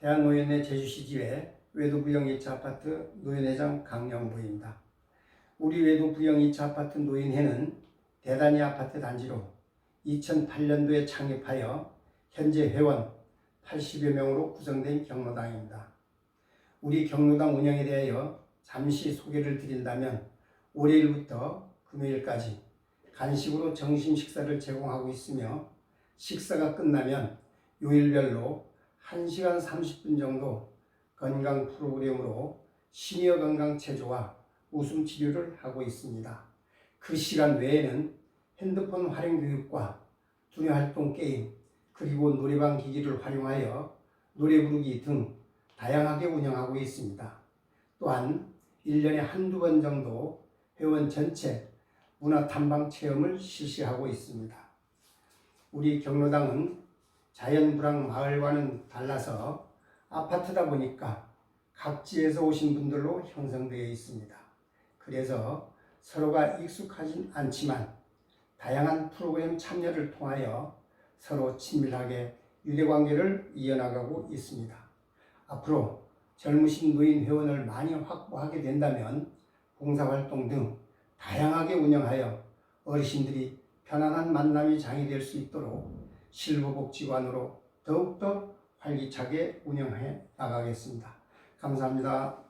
대한노인회 제주시지회 외도부영 1차 아파트 노인회장 강영부입니다. 우리 외도부영 2차 아파트 노인회는 대단위 아파트 단지로 2008년도에 창립하여 현재 회원 80여 명으로 구성된 경로당입니다. 우리 경로당 운영에 대하여 잠시 소개를 드린다면 월요일부터 금요일까지 간식으로 점심 식사를 제공하고 있으며 식사가 끝나면 요일별로 1시간 30분 정도 건강 프로그램으로 시니어 건강 체조와 웃음 치료를 하고 있습니다. 그 시간 외에는 핸드폰 활용 교육과 두뇌 활동 게임 그리고 노래방 기기를 활용하여 노래 부르기 등 다양하게 운영하고 있습니다. 또한 1년에 한두 번 정도 회원 전체 문화 탐방 체험을 실시하고 있습니다. 우리 경로당은 자연불황 마을과는 달라서 아파트다 보니까 각지에서 오신 분들로 형성되어 있습니다. 그래서 서로가 익숙하진 않지만 다양한 프로그램 참여를 통하여 서로 친밀하게 유대관계를 이어나가고 있습니다. 앞으로 젊으신 노인 회원을 많이 확보하게 된다면 봉사활동 등 다양하게 운영하여 어르신들이 편안한 만남의 장이 될 수 있도록 실무복지관으로 더욱더 활기차게 운영해 나가겠습니다. 감사합니다.